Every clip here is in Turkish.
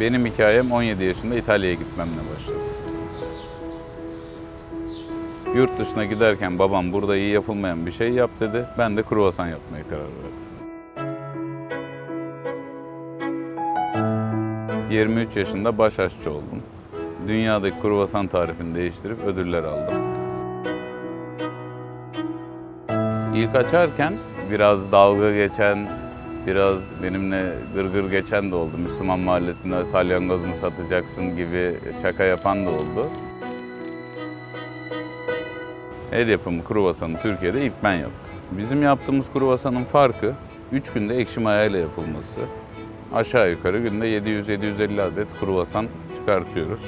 Benim hikayem 17 yaşında İtalya'ya gitmemle başladı. Yurt dışına giderken babam burada iyi yapılmayan bir şey yap dedi. Ben de kruvasan yapmaya karar verdim. 23 yaşında baş aşçı oldum. Dünyadaki kruvasan tarifini değiştirip ödüller aldım. İlk açarken biraz dalga geçen, biraz benimle gırgır geçen de oldu. Müslüman mahallesinde salyangoz mu satacaksın gibi şaka yapan da oldu. El yapımı kruvasanı Türkiye'de ilk ben yaptım. Bizim yaptığımız kruvasanın farkı 3 günde ekşi mayayla yapılması. Aşağı yukarı günde 700-750 adet kruvasan çıkartıyoruz.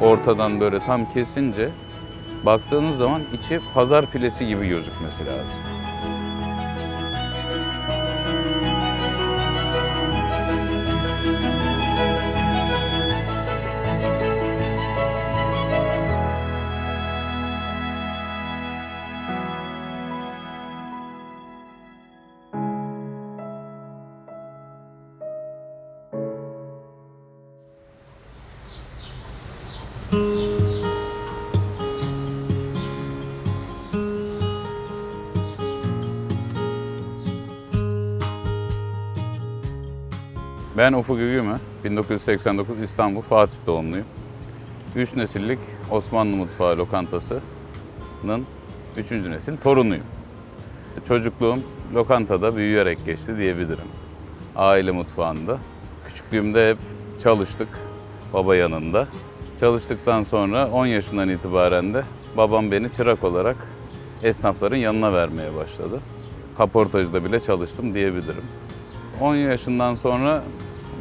Ortadan böyle tam kesince baktığınız zaman içi pazar filesi gibi gözükmesi lazım. Ben Ufuk Ügümü, 1989 İstanbul Fatih doğumluyum. Üç nesillik Osmanlı Mutfağı lokantasının üçüncü nesil torunuyum. Çocukluğum lokantada büyüyerek geçti diyebilirim. Aile mutfağında. Küçüklüğümde hep çalıştık baba yanında. Çalıştıktan sonra 10 yaşından itibaren de babam beni çırak olarak esnafların yanına vermeye başladı. Kaportajda bile çalıştım diyebilirim. 10 yaşından sonra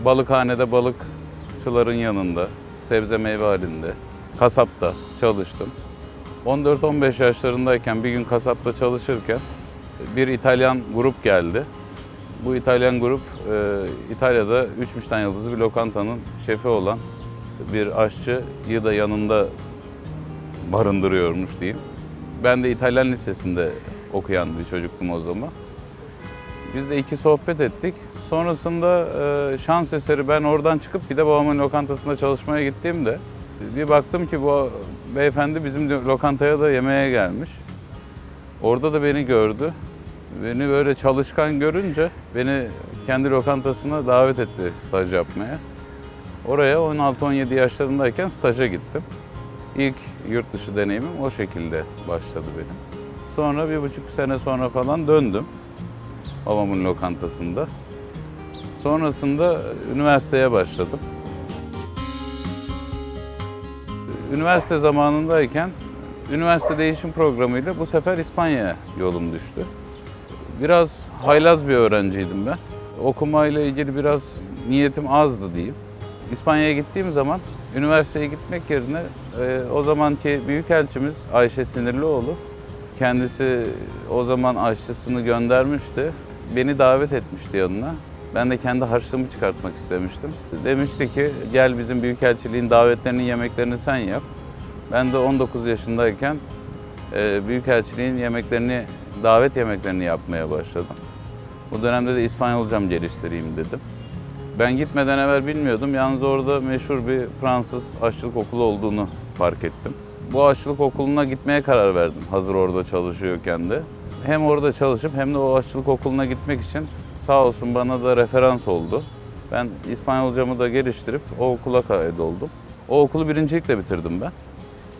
balıkhanede balıkçıların yanında, sebze meyve halinde, kasapta çalıştım. 14-15 yaşlarındayken bir gün kasapta çalışırken bir İtalyan grup geldi. Bu İtalyan grup e, İtalya'da 3 Michelin yıldızlı bir lokantanın şefi olan bir aşçıyı da yanında barındırıyormuş diyeyim. Ben de İtalyan Lisesi'nde okuyan bir çocuktum o zaman. Biz de iki sohbet ettik. Sonrasında e, şans eseri ben oradan çıkıp bir de babamın lokantasında çalışmaya gittiğimde bir baktım ki bu beyefendi bizim lokantaya da yemeğe gelmiş. Orada da beni gördü. Beni böyle çalışkan görünce beni kendi lokantasına davet etti staj yapmaya. Oraya 16-17 yaşlarındayken staja gittim. İlk yurt dışı deneyimim o şekilde başladı benim. Sonra bir buçuk sene sonra falan döndüm babamın lokantasında. Sonrasında üniversiteye başladım. Üniversite zamanındayken üniversite değişim programıyla bu sefer İspanya yolum düştü. Biraz haylaz bir öğrenciydim ben. Okumayla ilgili biraz niyetim azdı diyeyim. İspanya'ya gittiğim zaman üniversiteye gitmek yerine e, o zamanki büyükelçimiz Ayşe Sinirlioğlu kendisi o zaman aşçısını göndermişti. Beni davet etmişti yanına. Ben de kendi harçlığımı çıkartmak istemiştim. Demişti ki gel bizim büyükelçiliğin davetlerinin yemeklerini sen yap. Ben de 19 yaşındayken e, büyükelçiliğin yemeklerini, davet yemeklerini yapmaya başladım. Bu dönemde de İspanyolcam geliştireyim dedim. Ben gitmeden evvel bilmiyordum. Yalnız orada meşhur bir Fransız aşçılık okulu olduğunu fark ettim. Bu aşçılık okuluna gitmeye karar verdim hazır orada çalışıyorken de. Hem orada çalışıp hem de o aşçılık okuluna gitmek için sağ olsun bana da referans oldu. Ben İspanyolcamı da geliştirip o okula kaydoldum. O okulu birincilikle bitirdim ben.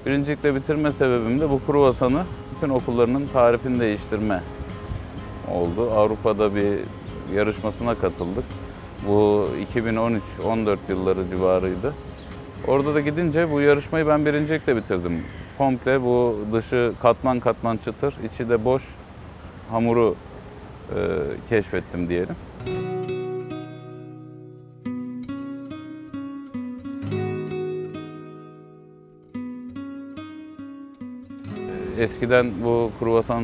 Birincilikle bitirme sebebim de bu kruvasanı bütün okullarının tarifini değiştirme oldu. Avrupa'da bir yarışmasına katıldık. Bu 2013-14 yılları civarıydı. Orada da gidince bu yarışmayı ben birincilikle bitirdim. Komple bu dışı katman katman çıtır, içi de boş hamuru e, keşfettim diyelim. Eskiden bu kruvasan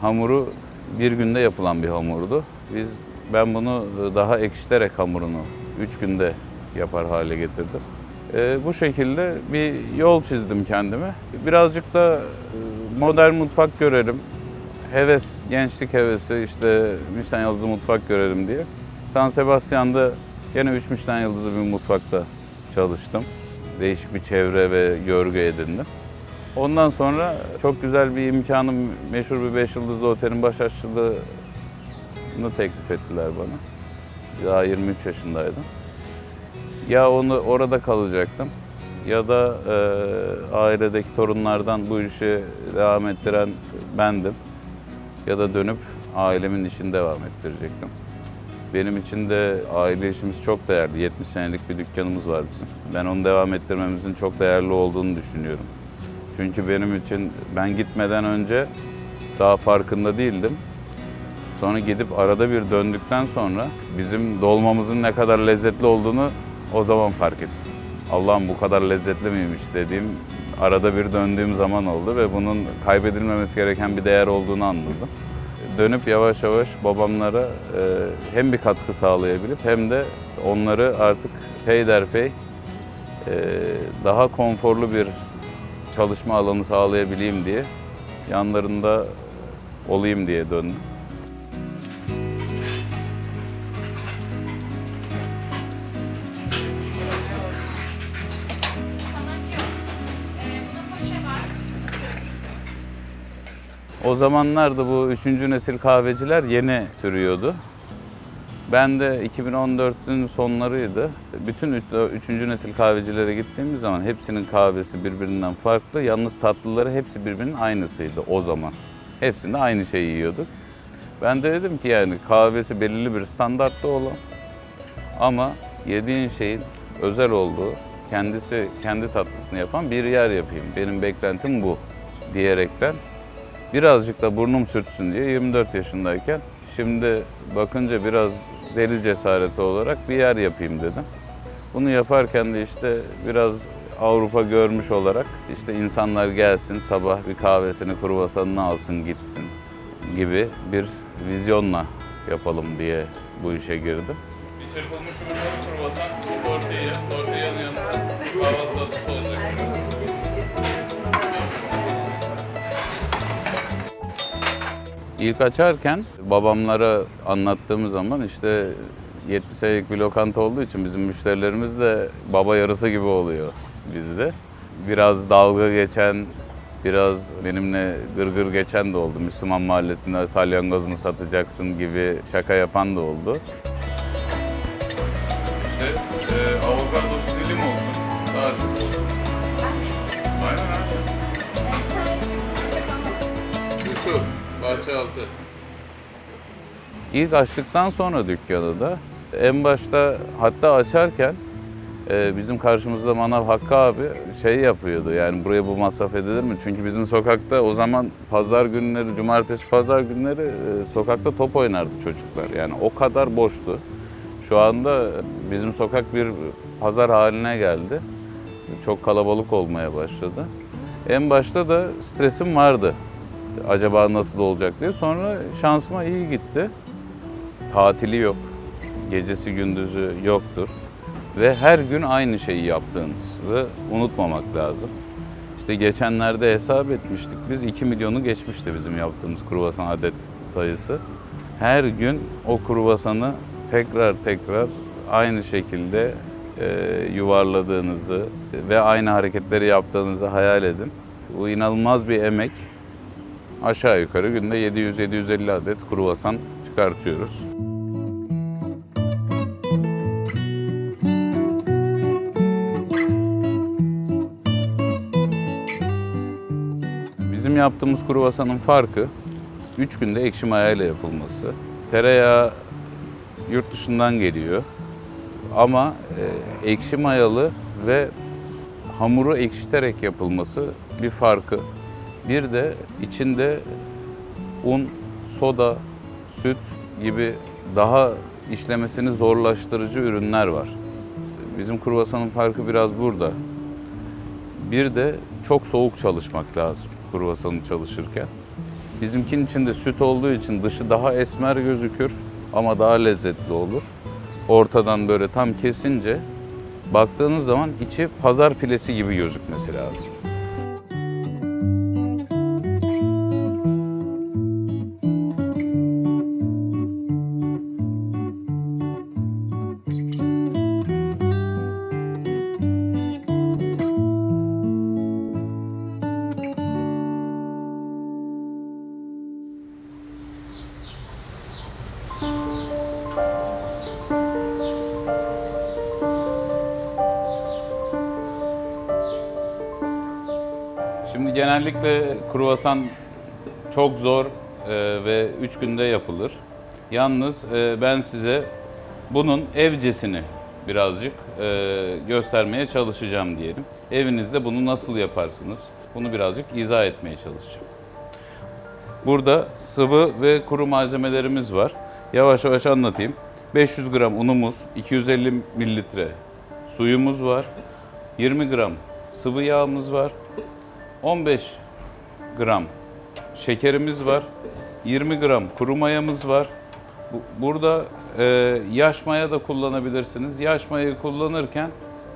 hamuru bir günde yapılan bir hamurdu. Biz ben bunu daha ekşiterek hamurunu üç günde yapar hale getirdim. Ee, bu şekilde bir yol çizdim kendime. Birazcık da e, modern mutfak görelim. Heves, gençlik hevesi işte Michelin yıldızı mutfak görelim diye. San Sebastian'da yine 3 Michelin yıldızı bir mutfakta çalıştım. Değişik bir çevre ve görgü edindim. Ondan sonra çok güzel bir imkanım, meşhur bir 5 yıldızlı otelin baş aşçılığını teklif ettiler bana. Daha 23 yaşındaydım. Ya onu orada kalacaktım ya da e, ailedeki torunlardan bu işi devam ettiren bendim. Ya da dönüp ailemin işini devam ettirecektim. Benim için de aile işimiz çok değerli. 70 senelik bir dükkanımız var bizim. Ben onu devam ettirmemizin çok değerli olduğunu düşünüyorum. Çünkü benim için ben gitmeden önce daha farkında değildim. Sonra gidip arada bir döndükten sonra bizim dolmamızın ne kadar lezzetli olduğunu o zaman fark ettim. Allah'ım bu kadar lezzetli miymiş dediğim arada bir döndüğüm zaman oldu ve bunun kaybedilmemesi gereken bir değer olduğunu anladım. Dönüp yavaş yavaş babamlara e, hem bir katkı sağlayabilip hem de onları artık peyderpey e, daha konforlu bir çalışma alanı sağlayabileyim diye yanlarında olayım diye döndüm. O zamanlarda bu üçüncü nesil kahveciler yeni türüyordu. Ben de 2014'ün sonlarıydı. Bütün üç- üçüncü nesil kahvecilere gittiğimiz zaman hepsinin kahvesi birbirinden farklı. Yalnız tatlıları hepsi birbirinin aynısıydı o zaman. Hepsinde aynı şeyi yiyorduk. Ben de dedim ki yani kahvesi belirli bir standartta olan ama yediğin şeyin özel olduğu, kendisi kendi tatlısını yapan bir yer yapayım. Benim beklentim bu diyerekten birazcık da burnum sürtsün diye 24 yaşındayken şimdi bakınca biraz deli cesareti olarak bir yer yapayım dedim. Bunu yaparken de işte biraz Avrupa görmüş olarak işte insanlar gelsin sabah bir kahvesini kruvasanını alsın gitsin gibi bir vizyonla yapalım diye bu işe girdim. Bir çırpılmış kruvasan, tortilla, tortillanın yanında kahvaltı İlk açarken babamlara anlattığımız zaman işte 70 senelik bir lokanta olduğu için bizim müşterilerimiz de baba yarısı gibi oluyor bizde. Biraz dalga geçen, biraz benimle gırgır geçen de oldu. Müslüman mahallesinde salyangoz mu satacaksın gibi şaka yapan da oldu. Bahçealtı. İlk açtıktan sonra dükkanı da en başta hatta açarken e, bizim karşımızda Manav Hakkı abi şey yapıyordu yani buraya bu masraf edilir mi? Çünkü bizim sokakta o zaman pazar günleri, cumartesi pazar günleri e, sokakta top oynardı çocuklar. Yani o kadar boştu. Şu anda bizim sokak bir pazar haline geldi. Çok kalabalık olmaya başladı. En başta da stresim vardı. Acaba nasıl olacak diye. Sonra şansıma iyi gitti. Tatili yok. Gecesi gündüzü yoktur. Ve her gün aynı şeyi yaptığınızı unutmamak lazım. İşte geçenlerde hesap etmiştik. Biz 2 milyonu geçmişti bizim yaptığımız kruvasan adet sayısı. Her gün o kruvasanı tekrar tekrar aynı şekilde e, yuvarladığınızı ve aynı hareketleri yaptığınızı hayal edin. Bu inanılmaz bir emek. Aşağı yukarı günde 700-750 adet kruvasan çıkartıyoruz. Bizim yaptığımız kruvasanın farkı 3 günde ekşi mayayla yapılması. Tereyağı yurt dışından geliyor. Ama e, ekşi mayalı ve hamuru ekşiterek yapılması bir farkı. Bir de içinde un, soda, süt gibi daha işlemesini zorlaştırıcı ürünler var. Bizim kruvasanın farkı biraz burada. Bir de çok soğuk çalışmak lazım kruvasanı çalışırken. Bizimkinin içinde süt olduğu için dışı daha esmer gözükür ama daha lezzetli olur. Ortadan böyle tam kesince baktığınız zaman içi pazar filesi gibi gözükmesi lazım. Genellikle kruvasan çok zor e, ve 3 günde yapılır. Yalnız e, ben size bunun evcesini birazcık e, göstermeye çalışacağım diyelim. Evinizde bunu nasıl yaparsınız? Bunu birazcık izah etmeye çalışacağım. Burada sıvı ve kuru malzemelerimiz var. Yavaş yavaş anlatayım. 500 gram unumuz, 250 mililitre suyumuz var. 20 gram sıvı yağımız var. 15 gram şekerimiz var. 20 gram kuru mayamız var. Bu- Burada e, yaş maya da kullanabilirsiniz. Yaş mayayı kullanırken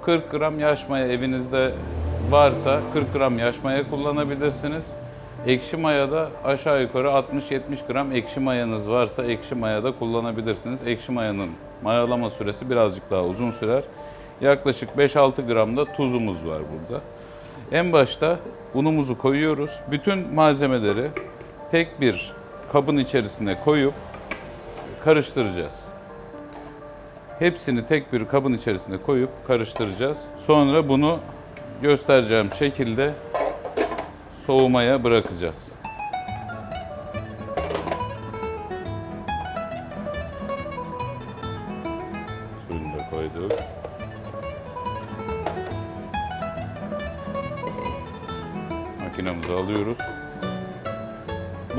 40 gram yaş maya evinizde varsa 40 gram yaş maya kullanabilirsiniz. Ekşi maya da aşağı yukarı 60-70 gram ekşi mayanız varsa ekşi maya da kullanabilirsiniz. Ekşi mayanın mayalama süresi birazcık daha uzun sürer. Yaklaşık 5-6 gram da tuzumuz var burada. En başta unumuzu koyuyoruz. Bütün malzemeleri tek bir kabın içerisine koyup karıştıracağız. Hepsini tek bir kabın içerisine koyup karıştıracağız. Sonra bunu göstereceğim şekilde soğumaya bırakacağız.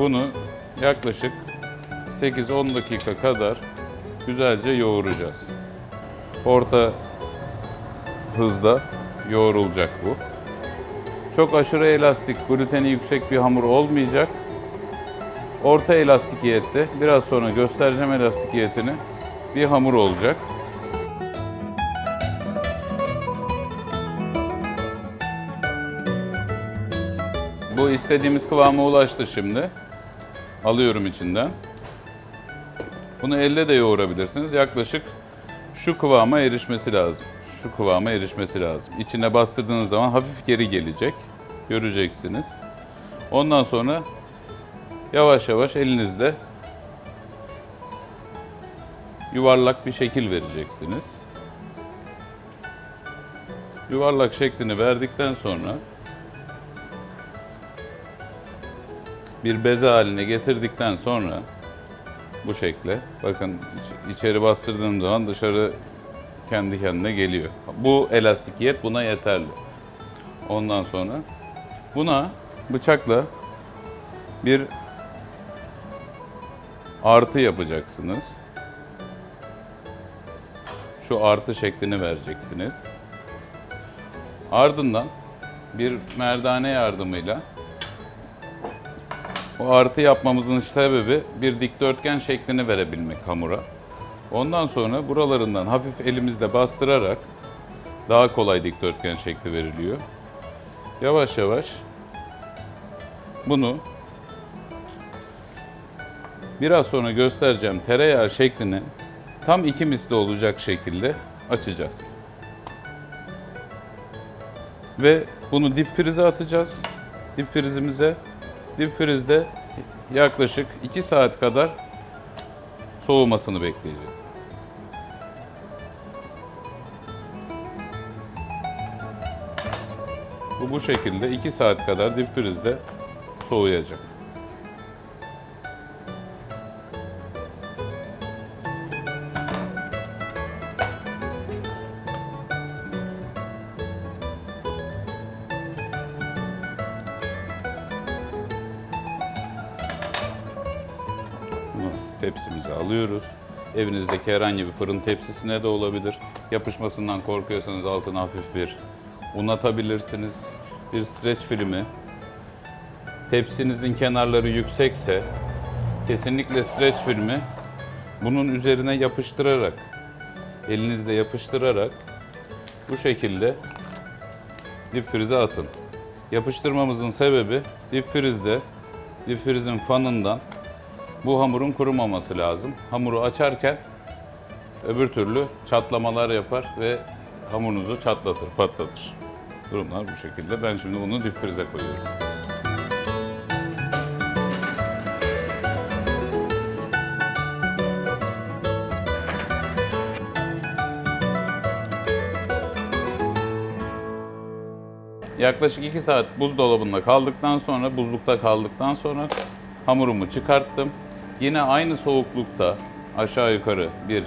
Bunu yaklaşık 8-10 dakika kadar güzelce yoğuracağız. Orta hızda yoğrulacak bu. Çok aşırı elastik, gluteni yüksek bir hamur olmayacak. Orta elastikiyette, biraz sonra göstereceğim elastikiyetini, bir hamur olacak. Bu istediğimiz kıvama ulaştı şimdi. Alıyorum içinden. Bunu elle de yoğurabilirsiniz. Yaklaşık şu kıvama erişmesi lazım. Şu kıvama erişmesi lazım. İçine bastırdığınız zaman hafif geri gelecek. Göreceksiniz. Ondan sonra yavaş yavaş elinizde yuvarlak bir şekil vereceksiniz. Yuvarlak şeklini verdikten sonra bir beze haline getirdikten sonra bu şekle bakın iç- içeri bastırdığım zaman dışarı kendi kendine geliyor. Bu elastikiyet buna yeterli. Ondan sonra buna bıçakla bir artı yapacaksınız. Şu artı şeklini vereceksiniz. Ardından bir merdane yardımıyla o artı yapmamızın sebebi bir dikdörtgen şeklini verebilmek hamura. Ondan sonra buralarından hafif elimizle bastırarak daha kolay dikdörtgen şekli veriliyor. Yavaş yavaş bunu biraz sonra göstereceğim tereyağı şeklini tam iki misli olacak şekilde açacağız. Ve bunu dip frize atacağız. Dip frizimize dip frizde yaklaşık 2 saat kadar soğumasını bekleyeceğiz. Bu bu şekilde 2 saat kadar dip frizde soğuyacak. Evinizdeki herhangi bir fırın tepsisine de olabilir. Yapışmasından korkuyorsanız altına hafif bir un atabilirsiniz. Bir streç filmi. Tepsinizin kenarları yüksekse kesinlikle streç filmi bunun üzerine yapıştırarak elinizle yapıştırarak bu şekilde dip frize atın. Yapıştırmamızın sebebi dip frizde, dip frizin fanından bu hamurun kurumaması lazım. Hamuru açarken öbür türlü çatlamalar yapar ve hamurunuzu çatlatır, patlatır. Durumlar bu şekilde. Ben şimdi bunu dip frize koyuyorum. Yaklaşık 2 saat buzdolabında kaldıktan sonra, buzlukta kaldıktan sonra hamurumu çıkarttım. Yine aynı soğuklukta aşağı yukarı bir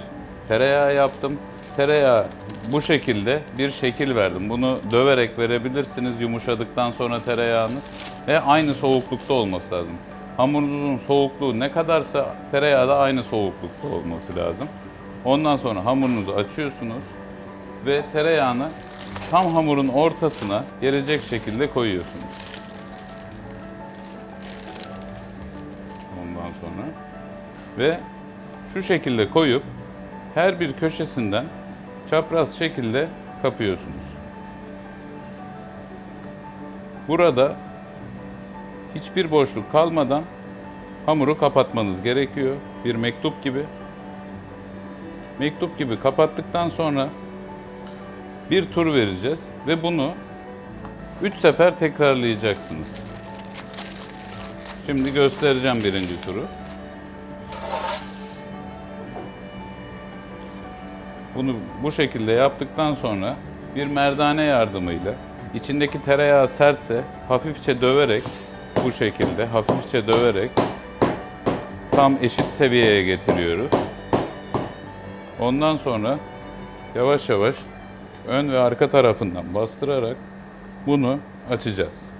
tereyağı yaptım. Tereyağı bu şekilde bir şekil verdim. Bunu döverek verebilirsiniz yumuşadıktan sonra tereyağınız. Ve aynı soğuklukta olması lazım. Hamurunuzun soğukluğu ne kadarsa tereyağı da aynı soğuklukta olması lazım. Ondan sonra hamurunuzu açıyorsunuz ve tereyağını tam hamurun ortasına gelecek şekilde koyuyorsunuz. Ve şu şekilde koyup her bir köşesinden çapraz şekilde kapıyorsunuz. Burada hiçbir boşluk kalmadan hamuru kapatmanız gerekiyor. Bir mektup gibi. Mektup gibi kapattıktan sonra bir tur vereceğiz ve bunu 3 sefer tekrarlayacaksınız. Şimdi göstereceğim birinci turu. Bunu bu şekilde yaptıktan sonra bir merdane yardımıyla içindeki tereyağı sertse hafifçe döverek bu şekilde hafifçe döverek tam eşit seviyeye getiriyoruz. Ondan sonra yavaş yavaş ön ve arka tarafından bastırarak bunu açacağız.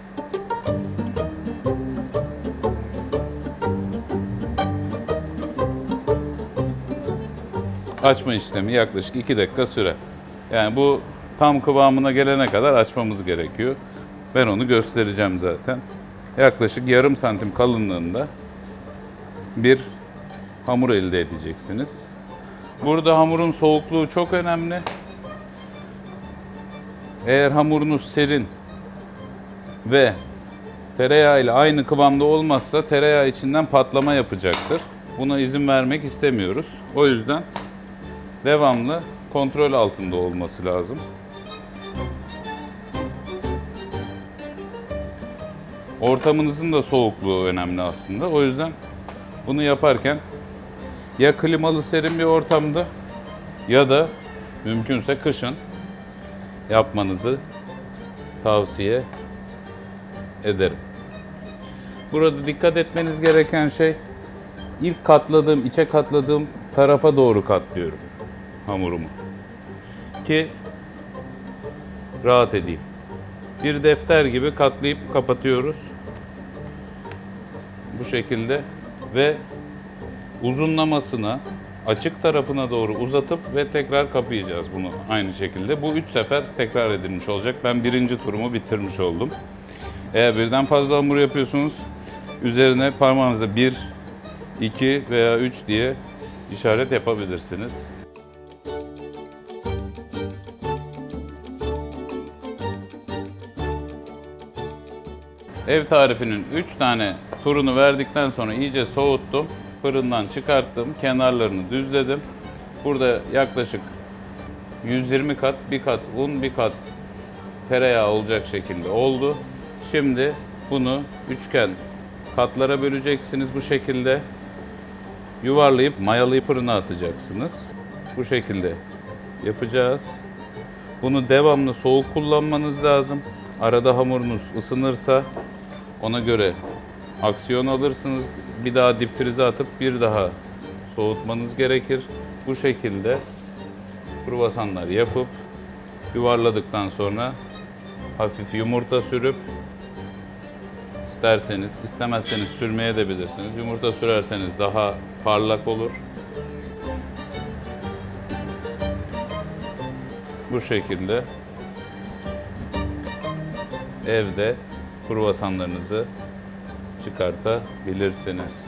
Açma işlemi yaklaşık 2 dakika sürer. Yani bu tam kıvamına gelene kadar açmamız gerekiyor. Ben onu göstereceğim zaten. Yaklaşık yarım santim kalınlığında bir hamur elde edeceksiniz. Burada hamurun soğukluğu çok önemli. Eğer hamurunuz serin ve tereyağı ile aynı kıvamda olmazsa tereyağı içinden patlama yapacaktır. Buna izin vermek istemiyoruz. O yüzden devamlı kontrol altında olması lazım. Ortamınızın da soğukluğu önemli aslında. O yüzden bunu yaparken ya klimalı serin bir ortamda ya da mümkünse kışın yapmanızı tavsiye ederim. Burada dikkat etmeniz gereken şey ilk katladığım, içe katladığım tarafa doğru katlıyorum hamurumu. Ki rahat edeyim. Bir defter gibi katlayıp kapatıyoruz. Bu şekilde ve uzunlamasına açık tarafına doğru uzatıp ve tekrar kapayacağız bunu aynı şekilde. Bu üç sefer tekrar edilmiş olacak. Ben birinci turumu bitirmiş oldum. Eğer birden fazla hamur yapıyorsunuz, üzerine parmağınızla 1, 2 veya 3 diye işaret yapabilirsiniz. Ev tarifinin 3 tane turunu verdikten sonra iyice soğuttum. Fırından çıkarttım. Kenarlarını düzledim. Burada yaklaşık 120 kat, bir kat un, bir kat tereyağı olacak şekilde oldu. Şimdi bunu üçgen katlara böleceksiniz bu şekilde. Yuvarlayıp mayalayıp fırına atacaksınız. Bu şekilde yapacağız. Bunu devamlı soğuk kullanmanız lazım. Arada hamurunuz ısınırsa ona göre aksiyon alırsınız. Bir daha dip frize atıp bir daha soğutmanız gerekir. Bu şekilde kruvasanlar yapıp yuvarladıktan sonra hafif yumurta sürüp isterseniz, istemezseniz sürmeye de bilirsiniz. Yumurta sürerseniz daha parlak olur. Bu şekilde evde kruvasanlarınızı çıkartabilirsiniz.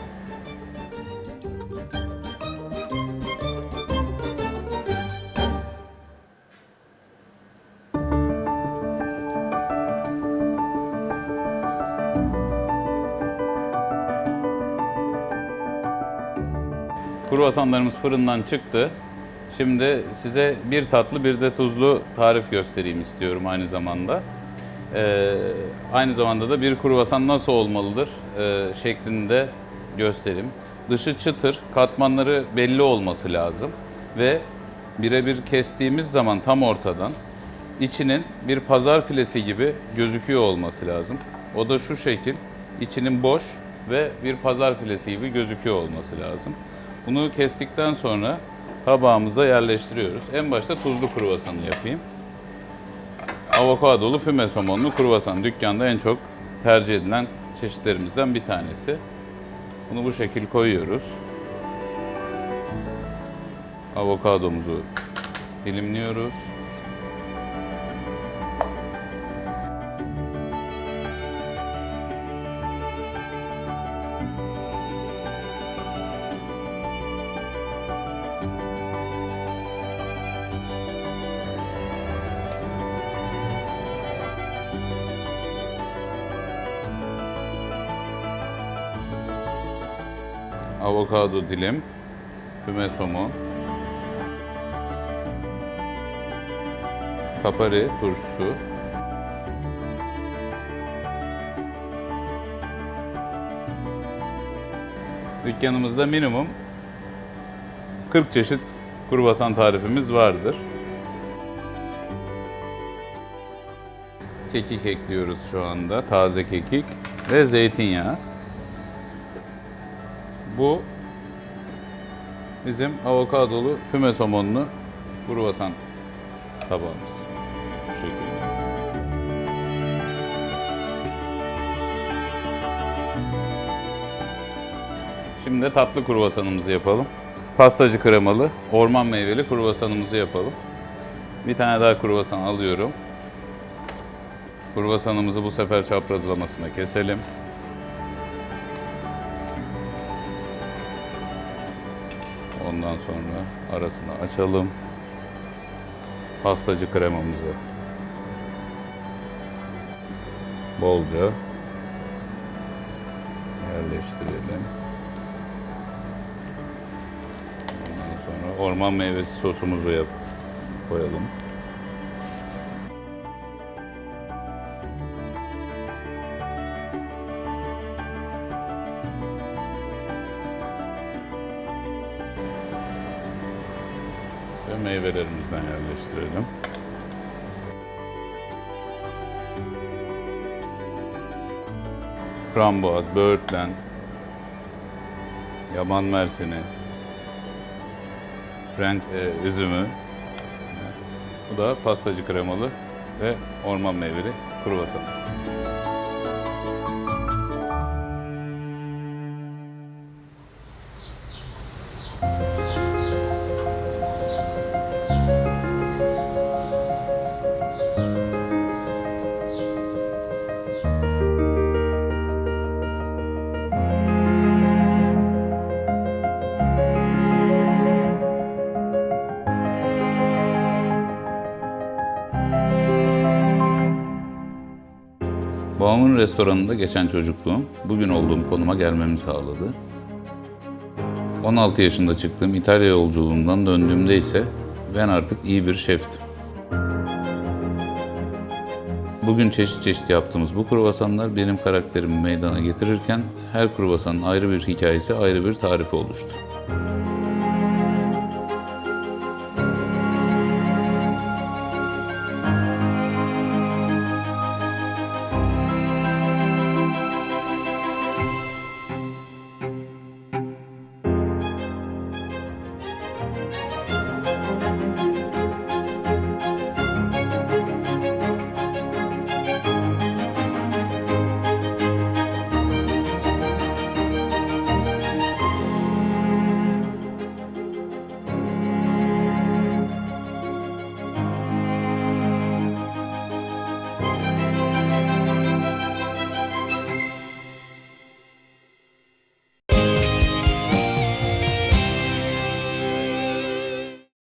Kruvasanlarımız fırından çıktı. Şimdi size bir tatlı bir de tuzlu tarif göstereyim istiyorum aynı zamanda. Ee, aynı zamanda da bir kruvasan nasıl olmalıdır e, şeklinde göstereyim. Dışı çıtır, katmanları belli olması lazım ve birebir kestiğimiz zaman tam ortadan içinin bir pazar filesi gibi gözüküyor olması lazım. O da şu şekil, içinin boş ve bir pazar filesi gibi gözüküyor olması lazım. Bunu kestikten sonra tabağımıza yerleştiriyoruz. En başta tuzlu kruvasanı yapayım. Avokadolu füme somonlu kruvasan dükkanda en çok tercih edilen çeşitlerimizden bir tanesi. Bunu bu şekil koyuyoruz. Avokadomuzu dilimliyoruz. Avokado dilim, füme somon, kapari turşusu, Dükkanımızda minimum 40 çeşit kruvasan tarifimiz vardır. Kekik ekliyoruz şu anda, taze kekik ve zeytinyağı. Bu bizim avokadolu füme somonlu kruvasan tabağımız. Bu şekilde. Şimdi de tatlı kruvasanımızı yapalım. Pastacı kremalı, orman meyveli kruvasanımızı yapalım. Bir tane daha kruvasan alıyorum. Kruvasanımızı bu sefer çaprazlamasına keselim. Arasını açalım. Pastacı kremamızı bolca yerleştirelim. Ondan sonra orman meyvesi sosumuzu yap koyalım. Meyvelerimizden yerleştirelim. Frambuaz, böğürtlen, yaban mersini, Frank e, üzümü. Bu da pastacı kremalı ve orman meyveli kruvasanımız. Babamın restoranında geçen çocukluğum, bugün olduğum konuma gelmemi sağladı. 16 yaşında çıktığım İtalya yolculuğumdan döndüğümde ise ben artık iyi bir şeftim. Bugün çeşit çeşit yaptığımız bu kruvasanlar benim karakterimi meydana getirirken her kruvasanın ayrı bir hikayesi, ayrı bir tarifi oluştu.